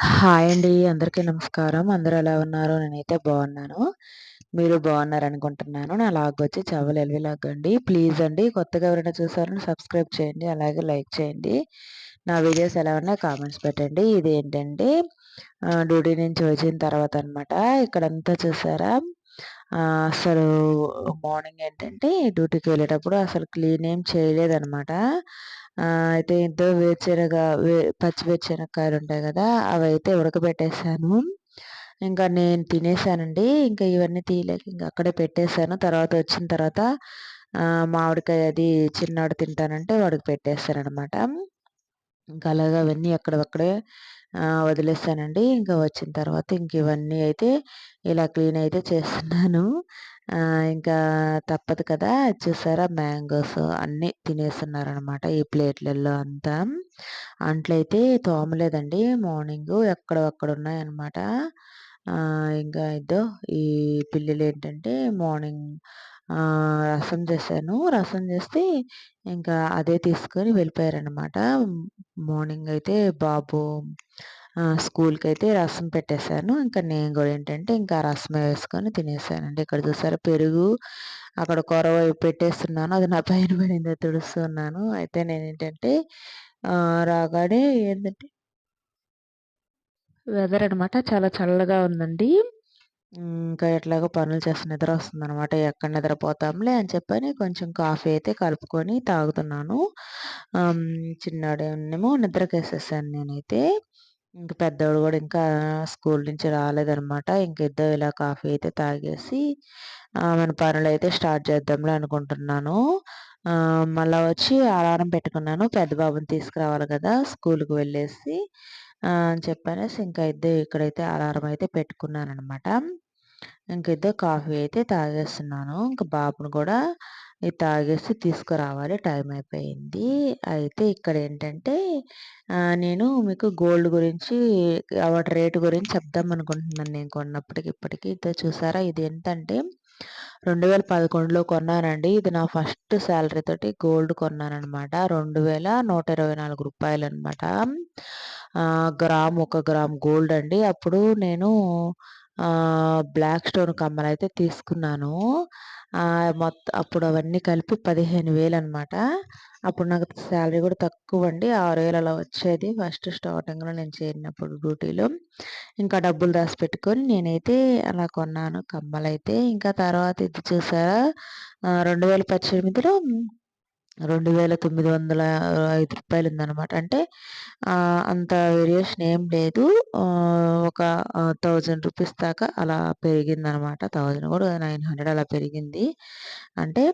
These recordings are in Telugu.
హాయ్ అండి. అందరికీ నమస్కారం. అందరు ఎలా ఉన్నారు? నేనైతే బాగున్నాను. మీరు బాగున్నారు అనుకుంటున్నాను నా లాగ్ వచ్చి చవల ఎల్వి లాగ్ అండి. ప్లీజ్ అండి కొత్తగా ఎవరైనా చూసారని సబ్స్క్రైబ్ చేయండి. అలాగే లైక్ చేయండి. నా వీడియోస్ ఎలా ఉన్నాయో కామెంట్స్ పెట్టండి. ఇది ఏంటంటే డ్యూటీ నుంచి వచ్చిన తర్వాత అనమాట ఇక్కడంతా చూసారా? అసలు మార్నింగ్ ఏంటంటే డ్యూటీకి వెళ్ళేటప్పుడు అసలు క్లీన్ ఏం చేయలేదనమాట అయితే ఇంత వేరుశెనగ వే పచ్చి వేరుశెనగకాయలు ఉంటాయి కదా అవి అయితే ఉడకబెట్టేసాను ఇంకా నేను తినేసానండి ఇంకా ఇవన్నీ తీయలేక ఇంకా అక్కడే పెట్టేశాను. తర్వాత వచ్చిన తర్వాత మామిడికాయ అది చిన్నాడు తింటానంటే వాడికి పెట్టేస్తానమాట ఇంకా అలాగా అవన్నీ అక్కడక్కడే వదిలేసానండి ఇంకా వచ్చిన తర్వాత ఇంక ఇవన్నీ అయితే ఇలా క్లీన్ అయితే చేస్తున్నాను. ఇంకా తప్పదు కదా. చూసారా? మ్యాంగోస్ అన్నీ తినేస్తున్నారనమాట ఈ ప్లేట్లలో అంతా. అంట్లయితే తోమలేదండి. మార్నింగ్ ఎక్కడ అక్కడ ఉన్నాయన్నమాట ఇంకా ఇదో ఈ పిల్లలు ఏంటంటే మార్నింగ్ రసం చేశాను. రసం చేస్తే ఇంకా అదే తీసుకొని వెళ్ళిపోయారనమాట మార్నింగ్ అయితే బాబు స్కూల్కి అయితే రసం పెట్టేశాను. ఇంకా నేను కూడా ఏంటంటే ఇంకా రసం వేసుకొని తినేసానండి. ఇక్కడ చూసారా పెరుగు అక్కడ కొరవ పెట్టేస్తున్నాను. అది నా పైన పడిందో తుడుస్తున్నాను. అయితే నేను ఏంటంటే రాగానే ఏంటంటే వెదర్ అనమాట చాలా చల్లగా ఉందండి. ఇంకా ఎట్లాగో పనులు చేస్తే నిద్ర అనమాట ఎక్కడ నిద్రపోతాంలే అని చెప్పని కొంచెం కాఫీ అయితే కలుపుకొని తాగుతున్నాను. చిన్నాడేమో నిద్రకేసేసాను నేనైతే. ఇంక పెద్దవాడు కూడా ఇంకా స్కూల్ నుంచి రాలేదనమాట ఇంక ఇద్దరు ఇలా కాఫీ అయితే తాగేసి మన పనులు అయితే స్టార్ట్ చేద్దాంలే అనుకుంటున్నాను. మళ్ళీ వచ్చి అలారం పెట్టుకున్నాను. పెద్ద బాబుని తీసుకురావాలి కదా స్కూల్కి వెళ్ళేసి. అని చెప్పనేసి ఇంకా ఇద్దరు ఇక్కడైతే అలారం అయితే పెట్టుకున్నాను అనమాట ఇంక ఇద్దరు కాఫీ అయితే తాగేస్తున్నాను. ఇంకా బాబును కూడా ఇది తాగేసి తీసుకురావాలి. టైం అయిపోయింది. అయితే ఇక్కడ ఏంటంటే నేను మీకు గోల్డ్ గురించి వాటి రేటు గురించి చెప్దాం అనుకుంటున్నాను నేను కొన్నప్పటికి ఇప్పటికి. ఇద్దరు చూసారా? ఇది ఏంటంటే రెండు వేల పదకొండులో కొన్నానండి. ఇది నా ఫస్ట్ శాలరీ తోటి గోల్డ్ కొన్నానమాట రెండు వేల నూట ఇరవై నాలుగు రూపాయలు అనమాట గ్రామ్ ఒక గ్రామ్ గోల్డ్ అండి. అప్పుడు నేను బ్లాక్ స్టోన్ కమ్మలు అయితే తీసుకున్నాను మొత్తం అప్పుడు అవన్నీ కలిపి పదిహేను వేలు అనమాట అప్పుడు నాకు శాలరీ కూడా తక్కువ అండి ఆరు వేలు అలా వచ్చేది. ఫస్ట్ స్టార్టింగ్లో నేను చేరినప్పుడు డ్యూటీలో. ఇంకా డబ్బులు దాచిపెట్టుకొని నేనైతే అలా కొన్నాను కమ్మలైతే. ఇంకా తర్వాత ఇది చూసారా? రెండు వేల పద్దెనిమిదిలో రెండు వేల తొమ్మిది వందల ఐదు రూపాయలు ఉందన్నమాట అంటే అంత వేరియేషన్ ఏం లేదు. ఒక థౌజండ్ రూపీస్ దాకా అలా పెరిగిందనమాట థౌజండ్ కూడా నైన్ హండ్రెడ్ అలా పెరిగింది. అంటే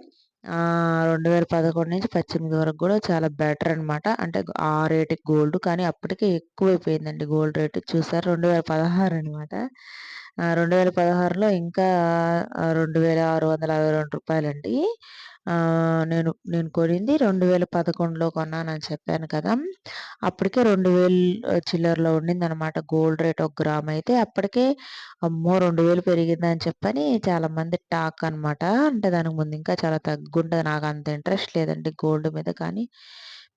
రెండు వేల పదకొండు నుంచి పద్దెనిమిది వరకు కూడా చాలా బెటర్ అనమాట అంటే ఆ రేటుకి గోల్డ్ కానీ అప్పటికే ఎక్కువైపోయిందండి గోల్డ్ రేటు. చూసారు రెండు వేల పదహారు అనమాట రెండు వేల పదహారులో ఇంకా రెండు వేల ఆరు వందల అరవై రెండు రూపాయలండి. నేను నేను కొనింది రెండు వేల పదకొండులో కొన్నానని చెప్పాను కదా. అప్పటికే రెండు వేలు చిల్లరలో ఉండిందనమాట గోల్డ్ రేట్ ఒక గ్రామ్ అయితే అప్పటికే అమ్మో! రెండు వేలు పెరిగిందని చెప్పని చాలామంది టాక్ అనమాట అంటే దానికి ముందు ఇంకా చాలా తగ్గుంటుంది. నాకు అంత ఇంట్రెస్ట్ లేదండి గోల్డ్ మీద. కానీ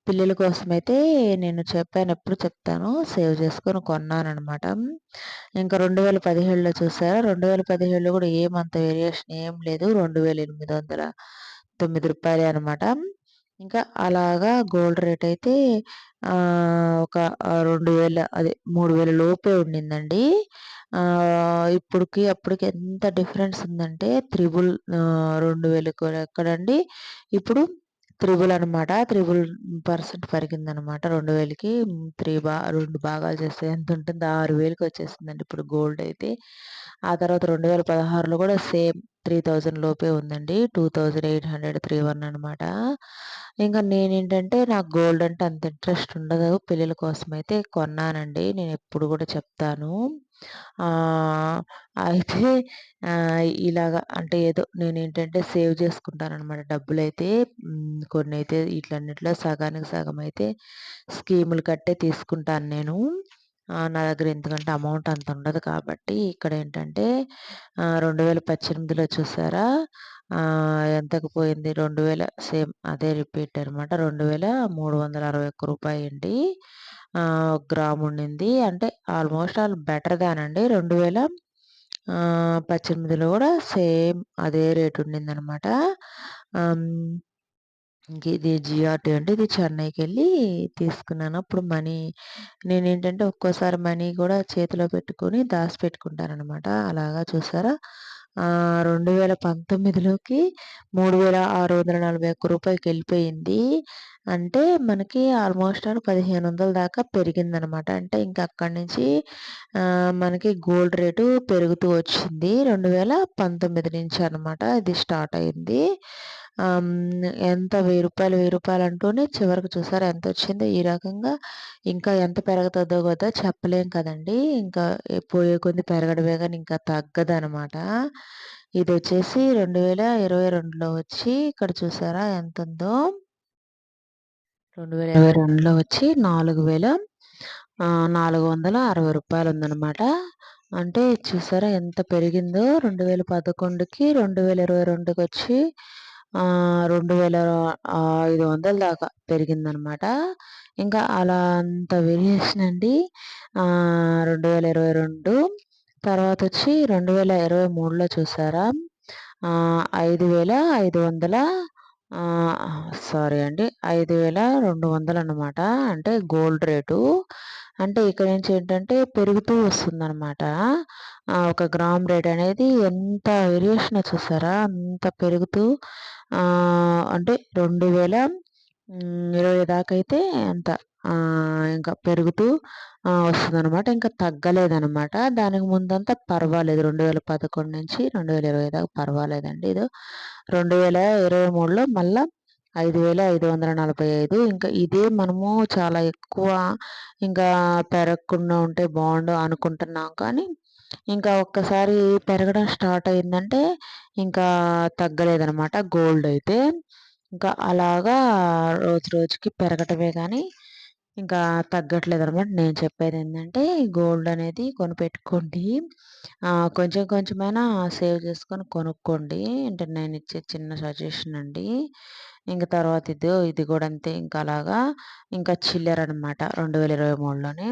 పిల్లల కోసం అయితే నేను చెప్పాను ఎప్పుడు చెప్తాను సేవ్ చేసుకొని కొన్నానమాట ఇంకా రెండు వేల పదిహేడులో చూసారా? రెండు వేల పదిహేడులో కూడా ఏమంత వేరియేషన్ ఏం లేదు. రెండు వేల ఎనిమిది వందల తొమ్మిది రూపాయలే అనమాట. ఇంకా అలాగా గోల్డ్ రేట్ అయితే ఒక రెండు వేల అదే మూడు వేల లోపే ఉండిందండి. ఇప్పటికి అప్పటికి ఎంత డిఫరెన్స్ ఉందంటే త్రిబుల్ రెండు వేలకు ఎక్కడండి? ఇప్పుడు త్రిబుల్ అనమాట త్రిబుల్ పర్సెంట్ పెరిగిందనమాట. రెండు వేలకి త్రీ బా రెండు భాగాలు చేస్తే ఎంత ఉంటుంది ఆరు వేలకి వచ్చేసిందండి ఇప్పుడు గోల్డ్ అయితే. ఆ తర్వాత రెండు వేల పదహారులో కూడా సేమ్ త్రీ థౌజండ్ లోపే ఉందండి. Two thousand eight hundred three one అనమాట. ఇంకా నేనేంటంటే నాకు గోల్డ్ అంటే అంత ఇంట్రెస్ట్ ఉండదు. పిల్లల కోసం అయితే కొన్నానండి. నేను ఎప్పుడు కూడా చెప్తాను. అయితే ఇలాగా అంటే ఏదో నేను ఏంటంటే సేవ్ చేసుకుంటాను అనమాట డబ్బులు అయితే కొన్ని అయితే వీటన్నిటిలో సగానికి సగం అయితే స్కీములు కట్టే తీసుకుంటాను నేను. నా దగ్గర ఎందుకంటే అమౌంట్ అంత ఉండదు కాబట్టి ఇక్కడ ఏంటంటే రెండు వేల పద్దెనిమిదిలో చూసారా? ఎంతకు పోయింది? రెండు వేల సేమ్ అదే రిపీట్ అనమాట రెండు వేల మూడు వందల అరవై ఒక్క రూపాయి అండి. గ్రామ్ ఉండింది. అంటే ఆల్మోస్ట్ ఆల్ బెటర్ దానండి. రెండు వేల పద్దెనిమిదిలో కూడా సేమ్ అదే రేట్ ఉండింది అనమాట ఇంక ఇది జిఆర్టీ అంటే ఇది చెన్నైకి వెళ్ళి తీసుకున్నాను. అప్పుడు మనీ నేను ఏంటంటే ఒక్కోసారి మనీ కూడా చేతిలో పెట్టుకొని దాచిపెట్టుకుంటానమాట అలాగా చూసారా? రెండు వేల పంతొమ్మిదిలోకి మూడు వేల ఆరు వందల నలభై ఒక్క రూపాయకి వెళ్ళిపోయింది. అంటే మనకి ఆల్మోస్ట్ ఆల్ పదిహేను వందల దాకా పెరిగిందనమాట అంటే ఇంకా అక్కడి నుంచి మనకి గోల్డ్ రేటు పెరుగుతూ వచ్చింది. రెండు వేల పంతొమ్మిది నుంచి అనమాట ఇది స్టార్ట్ అయింది. ఎంత వెయ్యి రూపాయలు వెయ్యి రూపాయలు అంటూనే చివరికి చూసారా ఎంత వచ్చిందో ఈ రకంగా. ఇంకా ఎంత పెరుగుతుందో కదా చెప్పలేం కదండి. ఇంకా పోయే కొద్ది పెరగడమే కానీ ఇంకా తగ్గదనమాట. ఇది వచ్చేసి రెండు వేల ఇరవై రెండులో వచ్చి ఇక్కడ చూసారా ఎంత ఉందో రెండు వేల ఇరవై రెండులో వచ్చి నాలుగు వేల నాలుగు వందల అరవై రూపాయలు ఉందన్నమాట అంటే చూసారా ఎంత పెరిగిందో. రెండు వేల పదకొండుకి రెండు వేల ఇరవై రెండుకి వచ్చి రెండు వేల ఐదు వందల దాకా పెరిగిందనమాట. ఇంకా అలా అంత వేరియేషన్ అండి రెండు వేల ఇరవై రెండు తర్వాత వచ్చి రెండు వేల ఇరవై మూడులో చూసారా? ఐదు వేల ఐదు వందల సారీ అండి ఐదు వేల రెండు వందలు అనమాట అంటే గోల్డ్ రేటు. అంటే ఇక్కడ నుంచి ఏంటంటే పెరుగుతూ వస్తుందన్నమాట ఒక గ్రామ్ రేట్ అనేది ఎంత వేరియేషన్ చూసారా? అంత పెరుగుతూ అంటే రెండు వేల ఇరవై దాకా అయితే అంత ఇంకా పెరుగుతూ వస్తుందన్నమాట. ఇంకా తగ్గలేదనమాట దానికి ముందంతా పర్వాలేదు. రెండు వేల పదకొండు నుంచి రెండు వేల ఇరవై దాకా పర్వాలేదండి ఇది. రెండు వేల ఇరవై మూడులో మళ్ళీ ఐదు వేల ఐదు వందల నలభై ఐదు. ఇంకా ఇదే మనము చాలా ఎక్కువ ఇంకా పెరగకుండా ఉంటే బాగుండు అనుకుంటున్నాం. కానీ ఇంకా ఒక్కసారి పెరగడం స్టార్ట్ అయిందంటే ఇంకా తగ్గలేదనమాట గోల్డ్ అయితే. ఇంకా అలాగా రోజు రోజుకి పెరగటమే కానీ ఇంకా తగ్గట్లేదు అనమాట నేను చెప్పేది ఏంటంటే గోల్డ్ అనేది కొనిపెట్టుకోండి. కొంచెం కొంచెమైనా సేవ్ చేసుకొని కొనుక్కోండి. అంటే నేను ఇచ్చే చిన్న సజెషన్ అండి. ఇంక తర్వాత ఇది ఇది కూడా అంతే. ఇంకా అలాగా ఇంకా చిల్లర అనమాట రెండు వేల ఇరవై మూడులోనే.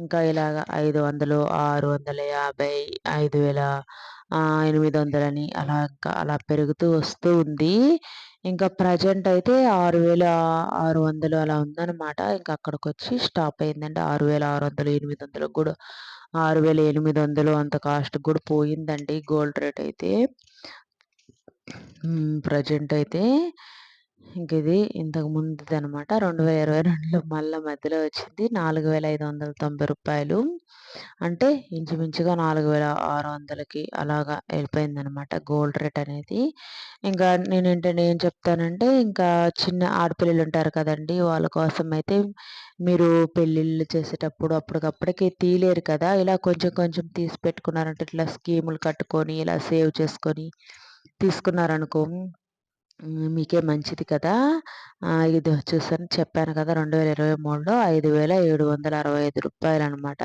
ఇంకా ఇలాగ ఐదు వందలు ఆరు వందల యాభై ఐదు వేల ఎనిమిది వందలని అలా ఇంకా అలా పెరుగుతూ వస్తూ ఉంది. ఇంకా ప్రజెంట్ అయితే ఆరు వేల ఆరు వందలు అలా ఉందన్నమాట. ఇంకా అక్కడికి వచ్చి స్టాప్ అయిందండి. ఆరు వేల ఆరు వందలు ఎనిమిది వందలు కూడా ఆరు వేల ఎనిమిది వందలు అంత కాస్ట్ కూడా పోయిందండి. గోల్డ్ రేట్ అయితే. ప్రజెంట్ అయితే ఇంక ఇది ఇంతకు ముందుది అనమాట రెండు వేల ఇరవై రెండులో మళ్ళీ మధ్యలో వచ్చింది. నాలుగు వేల ఐదు వందల తొంభై రూపాయలు అంటే ఇంచుమించుగా నాలుగు వేల ఆరు వందలకి అలాగా వెళ్ళిపోయిందనమాట గోల్డ్ రేట్ అనేది. ఇంకా నేను ఏంటంటే ఏం చెప్తానంటే ఇంకా చిన్న ఆడపిల్లలు ఉంటారు కదండి వాళ్ళ కోసం అయితే మీరు పెళ్ళిళ్ళు చేసేటప్పుడు అప్పటికప్పటికి తీయలేరు కదా. ఇలా కొంచెం కొంచెం తీసి పెట్టుకున్నారంటే ఇట్లా స్కీములు కట్టుకొని ఇలా సేవ్ చేసుకొని తీసుకున్నారనుకో మీకే మంచిది కదా! ఇది చూసాను చెప్పాను కదా! రెండు వేల ఇరవై మూడులో ఐదు వేల ఏడు వందల అరవై ఐదు రూపాయలు అనమాట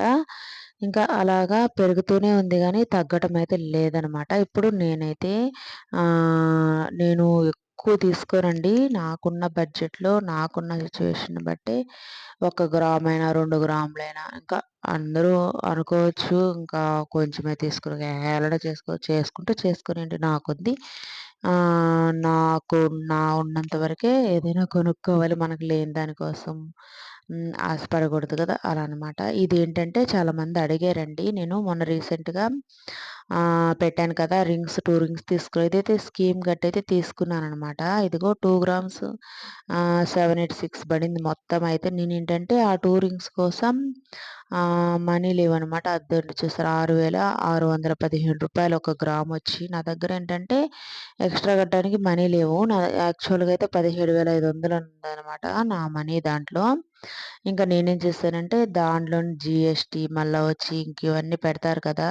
ఇంకా అలాగా పెరుగుతూనే ఉంది కానీ తగ్గటం అయితే లేదనమాట. ఇప్పుడు నేనైతే నేను ఎక్కువ తీసుకోనండి. నాకున్న బడ్జెట్లో నాకున్న సిచ్యువేషన్ బట్టి ఒక గ్రామ్ అయినా రెండు గ్రాములైనా ఇంకా అందరూ అనుకోవచ్చు ఇంకా కొంచెమే తీసుకుని హేళన చేసుకో చేసుకుంటే చేసుకునేయండి నాకుంది. నాకు నా ఉన్నంత వరకే ఏదైనా కొనుక్కోవాలి మనకు లేని దానికోసం. ఆశపడకూడదు కదా అలా అనమాట ఇదేంటంటే చాలామంది అడిగారండి. నేను మొన్న రీసెంట్గా పెట్టాను కదా రింగ్స్ టూ రింగ్స్ తీసుకు ఇదైతే స్కీమ్ గట్టి అయితే తీసుకున్నాను అనమాట ఇదిగో two grams seven eight six పడింది మొత్తం. అయితే నేను ఏంటంటే ఆ టూ రింగ్స్ కోసం మనీ లేవనమాట. అద్దెండి చూసారు ఆరు వేల ఆరు వందల పదిహేను రూపాయలు ఒక గ్రామ్ వచ్చి నా దగ్గర ఏంటంటే ఎక్స్ట్రా కట్టడానికి మనీ లేవు. నా యాక్చువల్గా అయితే పదిహేడు వేల ఐదు వందలు ఉందన్నమాట నా మనీ దాంట్లో. ఇంకా నేనేం చేస్తానంటే దాంట్లో జిఎస్టీ మళ్ళీ వచ్చి ఇంక ఇవన్నీ పెడతారు కదా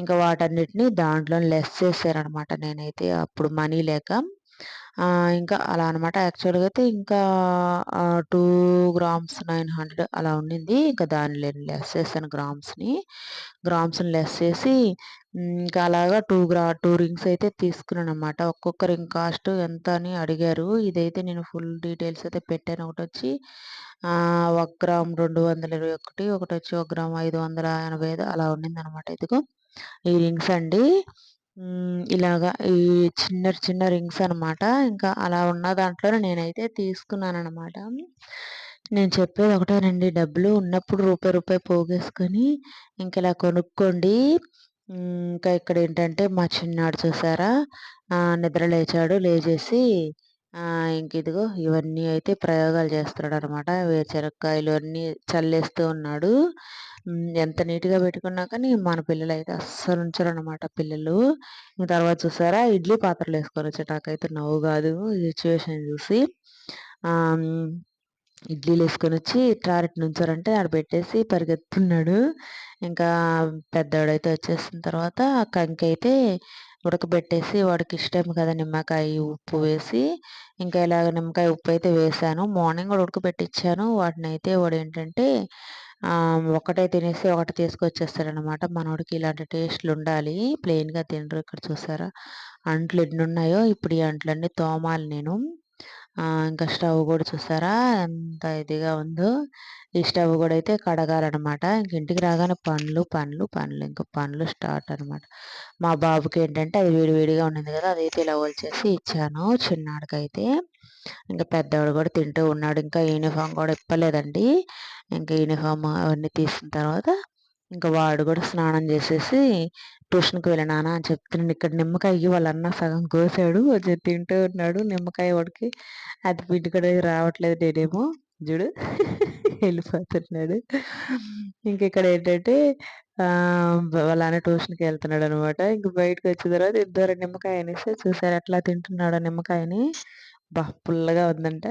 ఇంకా వాటన్నిటిని దాంట్లో లెస్ చేశారనమాట నేనైతే అప్పుడు మనీ లేక. ఇంకా అలా అనమాట. యాక్చువల్గా అయితే ఇంకా టూ గ్రామ్స్ నైన్ హండ్రెడ్ అలా ఉండింది. ఇంకా దాన్ని లెస్ చేశాను గ్రామ్స్ని. గ్రామ్స్ని లెస్ చేసి ఇంకా అలాగా టూ గ్రా టూ రింగ్స్ అయితే తీసుకున్నాను అనమాట ఒక్కొక్క రింగ్ కాస్ట్ ఎంత అని అడిగారు. ఇదైతే నేను ఫుల్ డీటెయిల్స్ అయితే పెట్టాను. ఒకటి వచ్చి ఒక గ్రామ్ రెండు వందల ఇరవై ఒకటి ఒకటి వచ్చి ఒక గ్రామ్ ఐదు వందల ఎనభై ఐదు అలా ఉండింది అనమాట ఇదిగో. ఈ రింగ్స్ అండి. ఇలాగా ఈ చిన్న చిన్న రింగ్స్ అనమాట ఇంకా అలా ఉన్న దాంట్లో నేనైతే తీసుకున్నాను అనమాట నేను చెప్పేది ఒకటే రండి డబ్బులు ఉన్నప్పుడు రూపాయి రూపాయి పోగేసుకొని ఇంక ఇలా కొనుక్కోండి. ఇంకా ఇక్కడ ఏంటంటే మా చిన్నాడు చూసారా? నిద్ర లేచాడు. లేచేసి ఇంక ఇదిగో ఇవన్నీ అయితే ప్రయోగాలు చేస్తున్నాడు అనమాట వేరుశనక్కాయలు అన్నీ చల్లేస్తూ ఉన్నాడు. ఎంత నీట్గా పెట్టుకున్నా కానీ మన పిల్లలు అయితే అస్సలు ఉంచరు అనమాట పిల్లలు తర్వాత చూసారా? ఇడ్లీ పాత్రలు వేసుకొని వచ్చి నాకైతే నవ్వు కాదు సిచ్యువేషన్ చూసి. ఇడ్లీలు వేసుకొని వచ్చి ట్రారెట్ నుంచారంటే ఆడ పెట్టేసి పరిగెత్తున్నాడు ఇంకా పెద్దవాడైతే వచ్చేసిన తర్వాత కంకైతే ఉడకబెట్టేసి వాడికి ఇష్టం కదా నిమ్మకాయ ఉప్పు వేసి. ఇంకా ఇలాగ నిమ్మకాయ ఉప్పు అయితే వేసాను. మార్నింగ్ కూడా ఉడకబెట్టించాను వాటిని అయితే వాడు ఏంటంటే ఒకటే తినేసి ఒకటి తీసుకొచ్చేస్తారనమాట మనోడికి ఇలాంటి టేస్ట్లు ఉండాలి ప్లెయిన్గా తినరు ఇక్కడ చూసారా? అంట్లు ఎన్ని ఉన్నాయో ఇప్పుడు ఈ అంట్లన్నీ తోమాలి నేను. ఇంకా స్టవ్ కూడా చూసారా? ఎంత ఇదిగా ఉందో. ఈ స్టవ్ కూడా అయితే కడగాలన్నమాట. ఇంక ఇంటికి రాగానే పండ్లు పండ్లు పండ్లు ఇంకా పండ్లు స్టార్ట్ అనమాట మా బాబుకి ఏంటంటే అది వేడివేడిగా ఉండింది కదా అదైతే ఇలా చేసి ఇచ్చాను చిన్నాడికైతే. ఇంకా పెద్దవాడు కూడా తింటూ ఉన్నాడు. ఇంకా యూనిఫామ్ కూడా ఇప్పలేదండి. ఇంకా యూనిఫామ్ అవన్నీ తీసిన తర్వాత ఇంకా వాడు కూడా స్నానం చేసేసి ట్యూషన్కి వెళ్ళినానా అని చెప్తున్నాడు ఇక్కడ నిమ్మకాయ వాళ్ళ అన్న సగం కోసాడు కొంచెం తింటూ ఉన్నాడు. నిమ్మకాయ వాడికి అది పిండి కూడా రావట్లేదు నేనేమో చూడు వెళ్ళిపోతున్నాడు. ఇంక ఇక్కడ ఏంటంటే వాళ్ళ అన్న ట్యూషన్కి వెళ్తున్నాడు అనమాట ఇంక బయటకు వచ్చిన తర్వాత ఇద్దరు నిమ్మకాయ అనేసి చూసారు ఎట్లా తింటున్నాడు నిమ్మకాయని. బా పుల్లగా ఉందంట.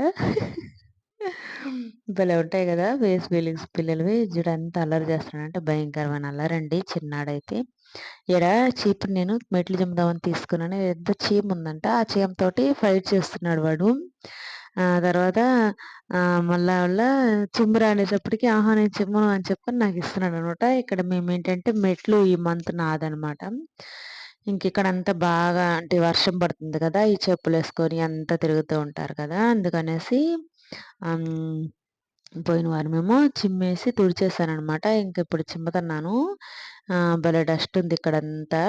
భలే ఉంటాయి కదా! ఫేస్ ఫీలింగ్స్ పిల్లలవి. చూడు ఎంత అల్లరి చేస్తున్నాడంటే భయంకరమైన అల్లరండి చిన్నాడైతే. ఈడ చీపుని నేను మెట్లు చెమ్ముదామని తీసుకున్నాను. పెద్ద చీమ ఉందంట. ఆ చీమతోటి ఫైట్ చేస్తున్నాడు వాడు. తర్వాత మళ్ళా వాళ్ళ చిమ్మురా అనేటప్పటికి ఆహా నేను చిమ్మను అని చెప్పని నాకు ఇస్తున్నాడు అనమాట. ఇక్కడ మేము ఏంటంటే మెట్లు ఈ మంత్ నాదనమాట. ఇంక ఇక్కడ అంతా బాగా అంటే వర్షం పడుతుంది కదా! ఈ చెప్పులు వేసుకొని అంతా తిరుగుతూ ఉంటారు కదా! అందుకనేసి పోయిన వారమేమో చిమ్మేసి తుడిచేసాననమాట. ఇంక ఇప్పుడు చిమ్ముతున్నాను. భలే డస్ట్ ఉంది ఇక్కడంతా.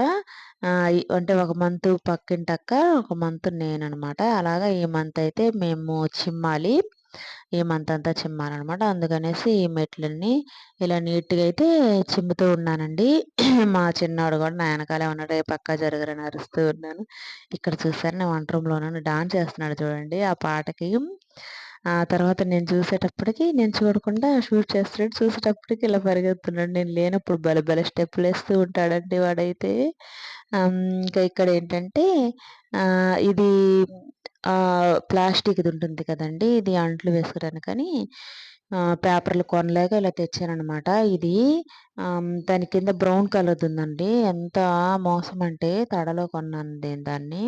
అంటే ఒక మంత్ పక్కింటక్క, ఒక మంత్ నేననమాట. అలాగా ఈ మంత్ అయితే మేము చిమ్మాలి. ఈ మంత్ అంతా చిమ్మాలన్నమాట అందుకనేసి ఈ మెట్లన్నీ ఇలా నీట్‌గా అయితే చిమ్ముతూ ఉన్నానండి. మా చిన్నవాడు కూడా నా వెనకాలే ఉన్నాడు. ఏ పక్కా జరగరని అరుస్తూ ఉన్నాను. ఇక్కడ చూసారా నేను వంట రూమ్‌లో ఉన్నాను. డాన్స్ చేస్తున్నాడు చూడండి ఆ పాటకి. ఆ తర్వాత నేను చూసేటప్పటికి నేను చూడకుండా షూట్ చేస్తున్నాడు. చూసేటప్పటికి ఇలా పరిగెత్తున్నాడు. నేను లేనప్పుడు భలే భలే స్టెప్పులు వేస్తూ ఉంటాడండి వాడైతే. ఇంకా ఇక్కడ ఏంటంటే ఇది ప్లాస్టిక్ది ఉంటుంది కదండి. ఇది అంట్లు వేసుకోవడానికని. పేపర్లు కొనలేక ఇలా తెచ్చానమాట ఇది దాని కింద బ్రౌన్ కలర్ది ఉందండి. ఎంత మోసం అంటే తడలో కొన్నాను నేను దాన్ని.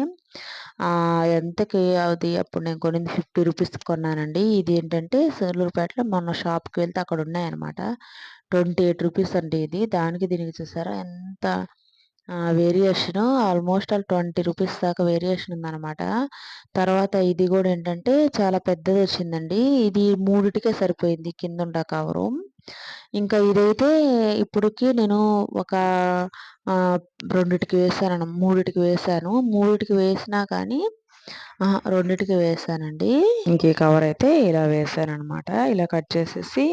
ఎంతకి అది అప్పుడు నేను కొనింది ఫిఫ్టీ రూపీస్ కొన్నానండి. ఇది ఏంటంటే సూర్లూరుపేటలో మొన్న షాప్కి వెళ్తే అక్కడ ఉన్నాయన్నమాట. ట్వంటీ ఎయిట్ రూపీస్ అండి ఇది. దానికి దీనికి చూసారా? ఎంత variation almost all twenty rupees దాకా వేరియేషన్ ఉందన్నమాట. తర్వాత ఇది కూడా ఏంటంటే చాలా పెద్దది వచ్చిందండి. ఇది మూడిటికే సరిపోయింది కింద ఉండ కవరు ఇంకా ఇదైతే ఇప్పటికి నేను ఒక రెండిటికి వేసాను మూడిటికి వేసాను. మూడిటికి వేసినా కానీ రెండిటికి వేసానండి. ఇంక ఈ కవర్ అయితే ఇలా వేసాను అనమాట ఇలా కట్ చేసేసి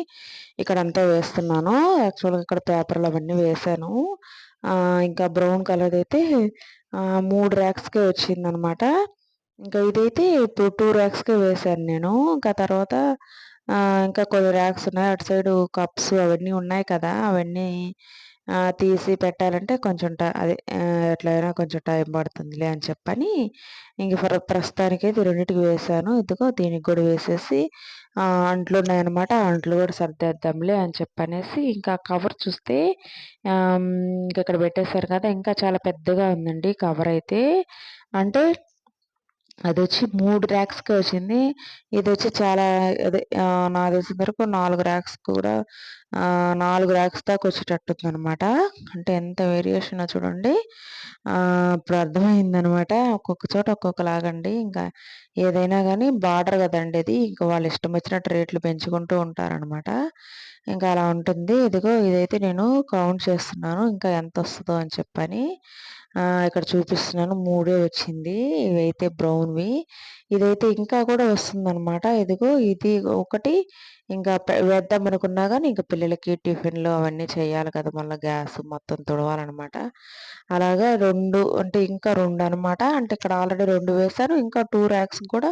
ఇక్కడ అంతా వేస్తున్నాను యాక్చువల్గా ఇక్కడ పేపర్లు అవన్నీ వేసాను. ఇంకా బ్రౌన్ కలర్ అయితే మూడు ర్యాక్స్కే వచ్చిందనమాట. ఇంకా ఇదైతే ఇప్పుడు టూ ర్యాక్స్కే వేసాను నేను. ఇంకా తర్వాత ఇంకా కొన్ని ర్యాక్స్ ఉన్నాయి. అటు సైడ్ కప్స్ అవన్నీ ఉన్నాయి కదా అవన్నీ తీసి పెట్టాలంటే కొంచెం టై అదే ఎట్లయినా కొంచెం టైం పడుతుందిలే అని చెప్పని ఇంక ఫర్ ప్రస్తుతానికైతే రెండింటికి వేసాను. ఇదిగో దీనికి కూడా వేసేసి అంట్లు ఉన్నాయన్నమాట. అంట్లు కూడా సర్దేద్దాంలే అని చెప్పనేసి ఇంకా కవర్ చూస్తే ఇంకా ఇక్కడ పెట్టేశారు కదా ఇంకా చాలా పెద్దగా ఉందండి కవర్ అయితే. అంటే అది వచ్చి మూడు ర్యాక్స్కి వచ్చింది. ఇది వచ్చి చాలా అదే ఆహ్, నాకు తెలిసిన వరకు నాలుగు ర్యాక్స్ కూడా నాలుగు ర్యాక్స్ దాకా వచ్చేటట్టుందనమాట. అంటే ఎంత వేరియేషన్ చూడండి. ఇప్పుడు అర్థమైందనమాట. ఒక్కొక్క చోట ఒక్కొక్కలాగండి. ఇంకా ఏదైనా కానీ బార్డర్ కదండి ఇది. ఇంక వాళ్ళు ఇష్టం వచ్చినట్టు రేట్లు పెంచుకుంటూ ఉంటారనమాట. ఇంకా అలా ఉంటుంది. ఇదిగో ఇదైతే నేను కౌంట్ చేస్తున్నాను. ఇంకా ఎంత వస్తుందో అని చెప్పని. ఇక్కడ చూపిస్తున్నాను. మూడే వచ్చింది. ఇవైతే బ్రౌన్‌వి. ఇదైతే ఇంకా కూడా వస్తుందనమాట. ఇదిగో ఇది ఒకటి ఇంకా వేద్దాం వేద్దామనుకున్నా కానీ ఇంకా పిల్లలకి టిఫిన్‌లు అవన్నీ చేయాలి కదా! మళ్ళీ గ్యాస్ మొత్తం తుడవాలనమాట. అలాగా రెండు అంటే ఇంకా రెండు అనమాట. అంటే ఇక్కడ ఆల్రెడీ రెండు వేశాను. ఇంకా టూ ర్యాక్స్ కూడా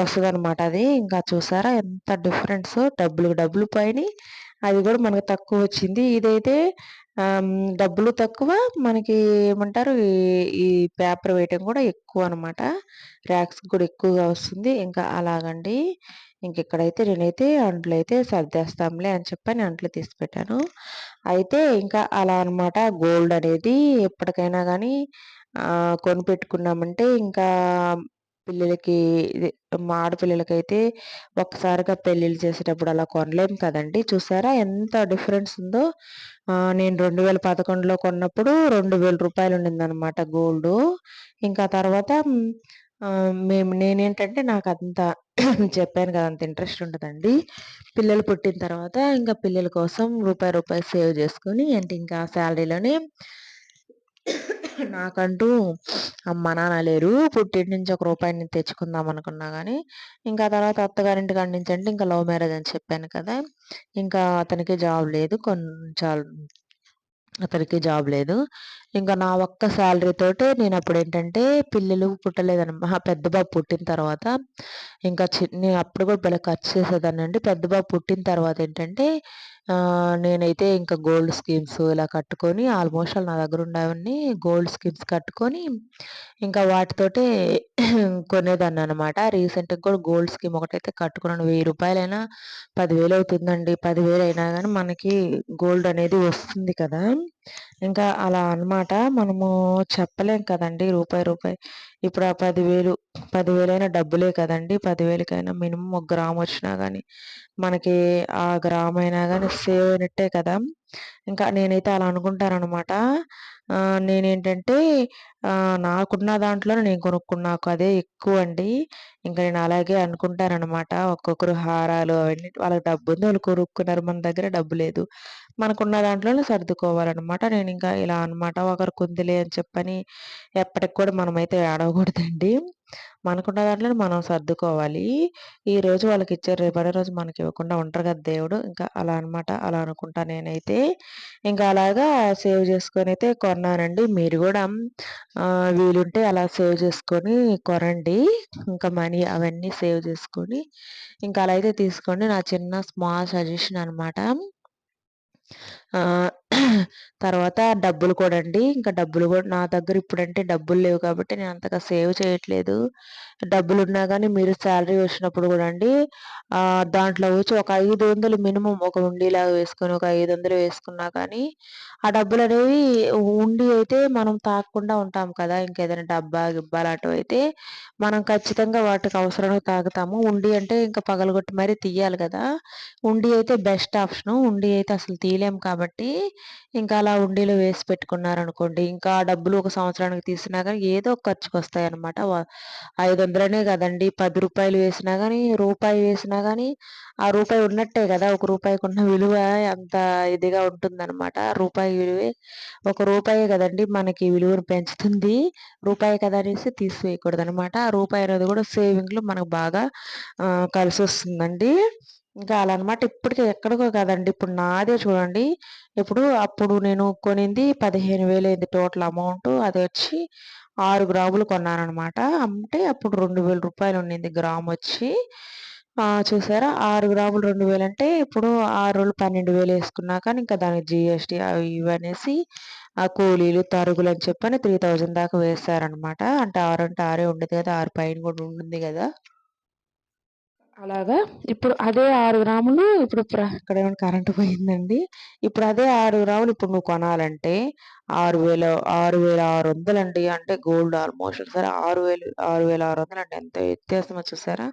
వస్తుంది అనమాట అది. ఇంకా చూసారా ఎంత డిఫరెన్స్ డబ్బులు డబ్బులు పైన అది కూడా మనకు తక్కువ వచ్చింది ఇదైతే డబ్బులు తక్కువ మనకి ఏమంటారు ఈ ఈ పేపర్ వేయటం కూడా ఎక్కువ అనమాట ర్యాక్స్ కూడా ఎక్కువగా వస్తుంది. ఇంకా అలాగండి. ఇంకిక్కడైతే నేనైతే అంట్లయితే సర్దేస్తాంలే అని చెప్పని అంట్లు తీసి పెట్టాను. అయితే ఇంకా అలా అనమాట గోల్డ్ అనేది ఎప్పటికైనా కానీ కొనిపెట్టుకున్నామంటే ఇంకా పిల్లలకి మా ఆడపిల్లలకైతే ఒక్కసారిగా పెళ్ళిళ్ళు చేసేటప్పుడు అలా కొనలేము కదండీ! చూసారా ఎంత డిఫరెన్స్ ఉందో. నేను రెండు వేల పదకొండులో కొన్నప్పుడు రెండు వేల రూపాయలు ఉండిందనమాట గోల్డు. ఇంకా తర్వాత మేము నేనేంటంటే నాకు అంత చెప్పాను కదా! అంత ఇంట్రెస్ట్ ఉండదండి. పిల్లలు పుట్టిన తర్వాత ఇంకా పిల్లల కోసం రూపాయి, రూపాయి సేవ్ చేసుకొని అంటే ఇంకా శాలరీలోనే నాకంటూ అమ్మ, నాన్న లేరు. పుట్టింటి నుంచి ఒక రూపాయిని తెచ్చుకుందాం అనుకున్నా కానీ ఇంకా తర్వాత అత్తగారింటి కాడ ఇంకా లవ్ మ్యారేజ్ అని చెప్పాను కదా! ఇంకా అతనికి జాబ్ లేదు. కొంచెం అతనికి జాబ్ లేదు. ఇంకా నా ఒక్క శాలరీతోటే ఏంటంటే పిల్లలు పుట్టలేదనమా పెద్ద బాబు పుట్టిన తర్వాత ఇంకా చి నేను అప్పుడు కూడా భలే ఖర్చు చేసేదాన్నండి. పెద్ద బాబు పుట్టిన తర్వాత ఏంటంటే నేనైతే ఇంకా గోల్డ్ స్కీమ్స్ ఇలా కట్టుకొని ఆల్మోస్ట్ నా దగ్గర ఉండేవన్నీ గోల్డ్ స్కీమ్స్ కట్టుకొని ఇంకా వాటితోటే కొనేదాన్ని అనమాట రీసెంట్‌గా కూడా గోల్డ్ స్కీమ్ ఒకటైతే కట్టుకున్నాను. వెయ్యి రూపాయలైనా పదివేలు అవుతుందండి. పదివేలు అయినా కానీ మనకి గోల్డ్ అనేది వస్తుంది కదా! ఇంకా అలా అనమాట. మనము చెప్పలేం కదండి రూపాయి, రూపాయి ఇప్పుడు ఆ పదివేలు పదివేలైనా డబ్బులే కదండి పదివేలకైనా మినిమం ఒక గ్రామ్ వచ్చినా కానీ మనకి ఆ గ్రామ్ అయినా కానీ సేవ్ అయినట్టే కదా! ఇంకా నేనైతే అలా అనుకుంటాననమాట. అనమాట నేనేంటంటే నాకున్న దాంట్లోనే నేను కొనుక్కున్నా. నాకు అదే ఎక్కువండి. ఇంకా నేను అలాగే అనుకుంటాననమాట. ఒక్కొక్కరు హారాలు అవన్నీ వాళ్ళకి డబ్బు ఉంది వాళ్ళు కొనుక్కున్నారు. మన దగ్గర డబ్బు లేదు. మనకున్న దాంట్లోనే సర్దుకోవాలన్నమాట నేను ఇంకా ఇలా అనమాట. ఒకరికుందిలే అని చెప్పని ఎప్పటికి కూడా మనమైతే ఏడవకూడదండి. మనకున్న దాంట్లోనే మనం సర్దుకోవాలి. ఈరోజు వాళ్ళకిచ్చారు. రేపటి రోజు మనకి ఇవ్వకుండా ఉంటారు కదా దేవుడు. ఇంకా అలా అనమాట. అలా అనుకుంటా నేనైతే. ఇంకా అలాగా సేవ్ చేసుకొనైతే కొన్నానండి. మీరు కూడా వీలుంటే అలా సేవ్ చేసుకొని కొనండి. ఇంకా మనీ అవన్నీ సేవ్ చేసుకొని ఇంకా అలా అయితే తీసుకోండి. నా చిన్న స్మాల్ సజెషన్ అనమాట. ఆహ్, తర్వాత డబ్బులు కూడా అండి. ఇంకా డబ్బులు కూడా నా దగ్గర ఇప్పుడంటే డబ్బులు లేవు కాబట్టి నేను అంతగా సేవ్ చేయట్లేదు. డబ్బులున్నా కానీ మీరు శాలరీ వచ్చినప్పుడు కూడా అండి దాంట్లో వచ్చి ఒక ఐదు వందలు మినిమం ఒక ఉండీలాగా వేసుకొని ఒక 500 వేసుకున్నా కానీ, ఆ డబ్బులు అనేవి ఉండి అయితే మనం తాకకుండా ఉంటాం కదా! ఇంకేదైనా డబ్బా, గిబ్బా అయితే మనం ఖచ్చితంగా వాటికి అవసరానికి తాగుతాము. ఉండి అంటే ఇంకా పగలగొట్టి మరీ తీయాలి కదా ఉండి అయితే బెస్ట్ ఆప్షను. ఉండి అయితే అసలు తీయలేము కాబట్టి, ఇంకా అలా ఉండీలో వేసి పెట్టుకున్నారనుకోండి, ఇంకా ఆ డబ్బులు ఒక సంవత్సరానికి తీసినా కానీ ఏదో ఒక ఖర్చుకొస్తాయన్నమాట. వ 500 గదండీ! రూ. 10 వేసినా కానీ రూపాయి వేసినా కానీ ఆ రూపాయి ఉన్నట్టే కదా ఒక రూపాయికున్న విలువ అంత ఇదిగా ఉంటుందన్నమాట రూపాయి విలువే ఒక రూపాయే కదండి మనకి విలువను పెంచుతుంది. రూపాయి కదా అనేసి తీసివేయకూడదనమాట. ఆ రూపాయి అనేది కూడా సేవింగ్లు మనకు బాగా కలిసి వస్తుందండి ఇంకా అలా అనమాట. ఇప్పటికి ఎక్కడికో కాదండి. ఇప్పుడు నాదే చూడండి. ఇప్పుడు అప్పుడు నేను కొనింది 15,000 అయింది టోటల్ అమౌంట్. అదొచ్చి 6 గ్రాములు కొన్నాననమాట. అంటే అప్పుడు రెండు వేల రూపాయలు ఉండింది గ్రామ్ వచ్చి చూసారా? ఆరు గ్రాములు 2000 అంటే ఇప్పుడు ఆరు రోజులు పన్నెండు వేలు వేసుకున్నా కానీ ఇంకా దానికి జిఎస్టీ అవి ఇవి అనేసి ఆ కూలీలు, తరుగులు అని చెప్పని 3000 దాకా వేస్తారనమాట అంటే ఆరు అంటే ఆరే ఉండేది కదా! ఆరు పైన కూడా ఉంటుంది కదా అలాగా? ఇప్పుడు అదే ఆరు గ్రాములు ఇప్పుడు ఇక్కడ ఏమైనా కరెంటు పోయిందండి. ఇప్పుడు అదే ఆరు గ్రాములు ఇప్పుడు నువ్వు కొనాలంటే ఆరు వేల ఆరు వేల ఆరు వందలండి. అంటే గోల్డ్ ఆల్మోస్ట్ సరే ఆరు వేలు ఆరు వేల ఆరు వందలు అండి ఎంత వ్యత్యాసమో చూసారా?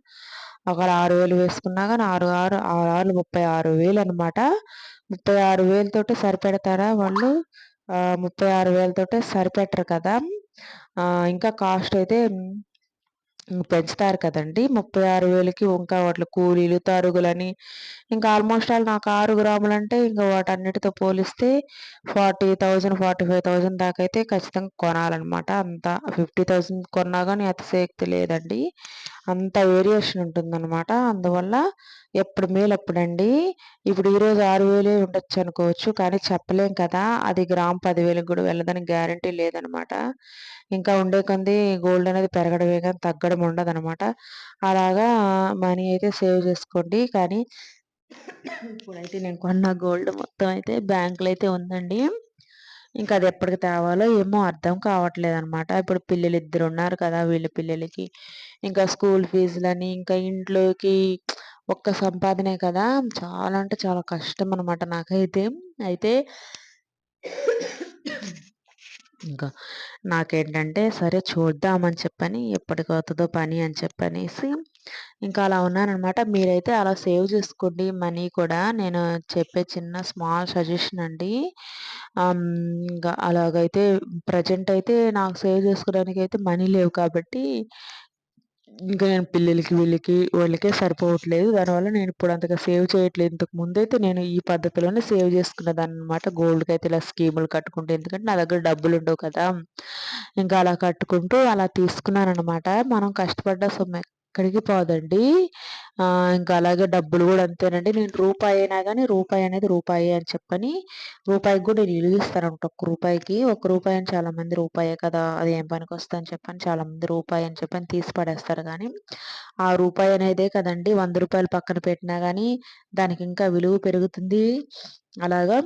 ఒకవేళ ఆరు వేలు వేసుకున్నా కానీ ఆరు ఆరు ఆరు ఆరు ముప్పై ఆరు వేలు అనమాట ముప్పై ఆరు వేలతోటి సరిపెడతారా వాళ్ళు? ముప్పై ఆరు వేలతోటే సరిపెట్టరు కదా. ఇంకా కాస్ట్ అయితే పెంచుతారు కదండి. ముప్పై ఆరు వేలకి ఇంకా వాటి కూలీలు తరుగులని ఇంకా ఆల్మోస్ట్ ఆల్ నాకు ఆరు గ్రాములు అంటే ఇంకా వాటన్నిటితో పోలిస్తే forty thousand forty five thousand దాకా అయితే ఖచ్చితంగా కొనాలన్నమాట. అంత ఫిఫ్టీ థౌజండ్ కొన్నా కానీ అతిశయక్తి లేదండి. అంత వేరియేషన్ ఉంటుందన్నమాట. అందువల్ల ఎప్పుడు మేలు అప్పుడండి ఇప్పుడు ఈరోజు ఆరు వేలే ఉండొచ్చు అనుకోవచ్చు కానీ చెప్పలేం కదా. అది గ్రామ్ పదివేలకు కూడా వెళ్ళదని గ్యారంటీ లేదనమాట. ఇంకా ఉండే కొంది గోల్డ్ అనేది పెరగడమే కానీ తగ్గడం ఉండదు అనమాట అలాగా మనీ అయితే సేవ్ చేసుకోండి. కానీ ఇప్పుడైతే నేను కొన్న గోల్డ్ మొత్తం అయితే బ్యాంకులో అయితే ఉందండి. ఇంకా అది ఎప్పటికి తేవాలో ఏమో అర్థం కావట్లేదు అనమాట ఇప్పుడు పిల్లలు ఇద్దరు ఉన్నారు కదా వీళ్ళ పిల్లలకి. ఇంకా స్కూల్ ఫీజులని ఇంకా ఇంట్లోకి ఒక్క సంపాదనే కదా! చాలా అంటే చాలా కష్టం అనమాట నాకైతే. అయితే ఇంకా నాకేంటంటే సరే చూద్దామని చెప్పని ఎప్పటికవుతుందో పని అని చెప్పనేసి ఇంకా అలా ఉన్నానమాట మీరైతే అలా సేవ్ చేసుకోండి మనీ కూడా. నేను చెప్పే చిన్న స్మాల్ సజెషన్ అండి. ఇంకా అలాగైతే ప్రజెంట్ అయితే నాకు సేవ్ చేసుకోవడానికి అయితే మనీ లేవు కాబట్టి ఇంకా నేను పిల్లలకి వీళ్ళకి వాళ్ళకే సరిపోవట్లేదు. దానివల్ల నేను ఇప్పుడు అంతగా సేవ్ చేయట్లేదు. ఇంతకు ముందైతే నేను ఈ పద్ధతిలోనే సేవ్ చేసుకునేదాన్ని అనమాట గోల్డ్కి అయితే ఇలా స్కీములు కట్టుకుంటే. ఎందుకంటే నా దగ్గర డబ్బులు ఉండవు కదా. ఇంకా అలా కట్టుకుంటూ అలా తీసుకున్నాను అనమాట మనం కష్టపడ్డ సొమ్మే. ఎక్కడికి పోదండి ఇంకా అలాగే డబ్బులు కూడా అంతేనండి. నేను రూపాయి అయినా కానీ రూపాయి అనేది రూపాయి అని చెప్పని రూపాయికి కూడా నేను విలువిస్తాను ఒక్క రూపాయికి. ఒక రూపాయి అని చాలామంది రూపాయే కదా అది ఏం పనికి వస్తుందని చెప్పని చాలామంది రూపాయి అని చెప్పని తీసి పడేస్తారు కానీ ఆ రూపాయి అనేదే కదండి. వంద రూపాయలు పక్కన పెట్టినా కానీ దానికి ఇంకా విలువ పెరుగుతుంది. అలాగా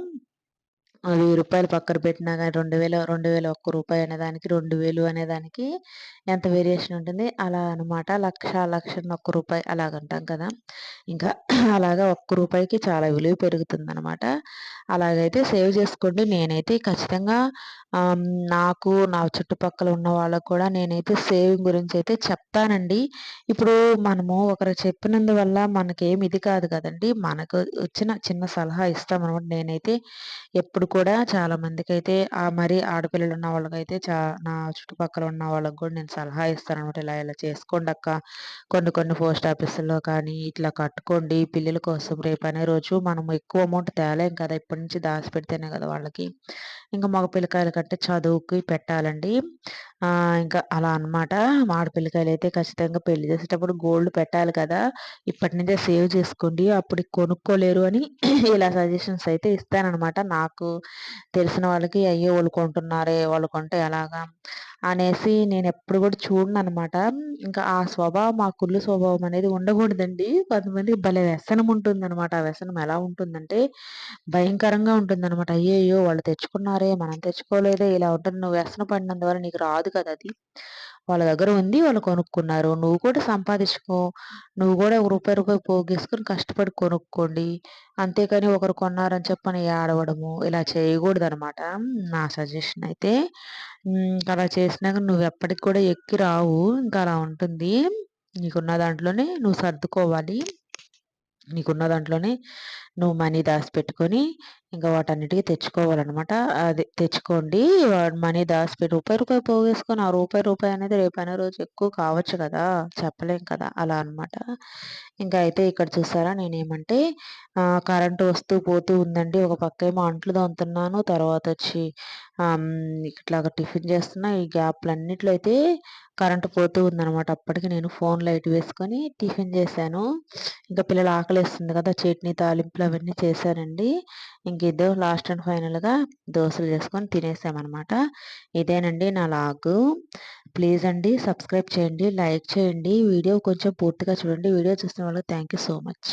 వెయ్యి రూపాయలు పక్కన పెట్టినా కానీ రెండు వేల రెండు వేల ఒక్క రూపాయి అనే దానికి రెండు వేలు అనే దానికి ఎంత వేరియేషన్ ఉంటుంది? అలా అనమాట లక్ష లక్ష ఒక్క రూపాయి అలాగంటాం కదా. ఇంకా అలాగా ఒక్క రూపాయికి చాలా విలువ పెరుగుతుంది అనమాట అలాగైతే సేవ్ చేసుకోండి. నేనైతే ఖచ్చితంగా నాకు నా చుట్టుపక్కల ఉన్న వాళ్ళకు కూడా నేనైతే సేవింగ్ గురించి అయితే చెప్తానండి. ఇప్పుడు మనము ఒకరు చెప్పినందువల్ల మనకేం ఇది కాదు కదండి. మనకు వచ్చిన చిన్న సలహా ఇస్తామన్నమాట నేనైతే ఎప్పుడు కూడా చాలా మందికి అయితే ఆ మరి ఆడపిల్లలు ఉన్న వాళ్ళకైతే చా నా చుట్టుపక్కల ఉన్న వాళ్ళకి కూడా నేను సలహా ఇస్తాను అనమాట ఇలా ఇలా చేసుకోండి అక్క. కొన్ని కొన్ని పోస్ట్ ఆఫీసుల్లో కానీ ఇట్లా కట్టుకోండి. పిల్లల కోసం రేపు అనే రోజు మనం ఎక్కువ అమౌంట్ తేలేం కదా. ఇప్పటి నుంచి దాచి పెడితేనే కదా వాళ్ళకి. ఇంకా మగ పిల్లకాయల కంటే చదువుకి పెట్టాలండి. ఇంకా అలా అనమాట ఆడపిల్లకాయలు అయితే ఖచ్చితంగా పెళ్ళి చేసేటప్పుడు గోల్డ్ పెట్టాలి కదా. ఇప్పటి నుంచే సేవ్ చేసుకోండి. అప్పుడు కొనుక్కోలేరు అని ఇలా సజెషన్స్ అయితే ఇస్తానన్నమాట. నాకు తెలిసిన వాళ్ళకి అయ్యో! వాళ్ళు కొంటున్నారే వాళ్ళు కొంటే ఎలాగా? అనేసి నేను ఎప్పుడు కూడా చూడను అనమాట ఇంకా ఆ స్వభావం ఆ కుళ్ళు స్వభావం అనేది ఉండకూడదండి. కొంతమంది భలే వ్యసనం ఉంటుందన్నమాట ఆ వ్యసనం ఎలా ఉంటుందంటే భయంకరంగా ఉంటుందన్నమాట అయ్యయ్యో! వాళ్ళు తెచ్చుకున్నారే మనం తెచ్చుకోలేదే ఇలా ఉంటుంది. నువ్వు వ్యసన పడినందువల్ల నీకు రాదు కదా అది. వాళ్ళ దగ్గర ఉంది వాళ్ళు కొనుక్కున్నారు. నువ్వు కూడా సంపాదించుకో. నువ్వు కూడా ఒక రూపాయి రూపాయి పోగేసుకుని కష్టపడి కొనుక్కోండి. అంతేకాని ఒకరు కొన్నారని చెప్పని ఆడవడము ఇలా చేయకూడదు అనమాట నా సజెషన్ అయితే అలా చేసినాక నువ్వు ఎప్పటికి కూడా ఎక్కి రావు. ఇంకా అలా ఉంటుంది. నీకున్న దాంట్లోనే నువ్వు సర్దుకోవాలి. నీకున్న దాంట్లోనే నువ్వు మనీ దాచిపెట్టుకొని ఇంకా వాటన్నిటికీ తెచ్చుకోవాలన్నమాట. అది తెచ్చుకోండి మనీ దాచిపెట్టి. రూపాయి రూపాయి పోగేసుకొని ఆ రూపాయి రూపాయి అనేది రేపైన రోజు ఎక్కువ కావచ్చు కదా చెప్పలేం కదా అలా అనమాట ఇంకా అయితే ఇక్కడ చూసారా నేనేమంటే కరెంటు వస్తూ పోతూ ఉందండి. ఒక పక్క ఏమో అంట్లు దొంతున్నాను తర్వాత వచ్చి ఇట్లా టిఫిన్ చేస్తున్నా ఈ గ్యాప్లన్నిట్లో అయితే కరెంటు పోతూ ఉందనమాట అప్పటికి నేను ఫోన్ లైట్ వేసుకొని టిఫిన్ చేశాను. ఇంకా పిల్లలు ఆకలిస్తుంది కదా చట్నీ తాలింపులు అవన్నీ చేశానండి ఇంక లాస్ట్ అండ్ ఫైనల్గా దోశలు చేసుకొని తినేసామన్నమాట. ఇదేనండి నా లాగు. ప్లీజ్ అండి సబ్స్క్రైబ్ చేయండి లైక్ చేయండి. వీడియో కొంచెం పూర్తిగా చూడండి. వీడియో చూసిన వాళ్ళకి థ్యాంక్ యూ సో మచ్.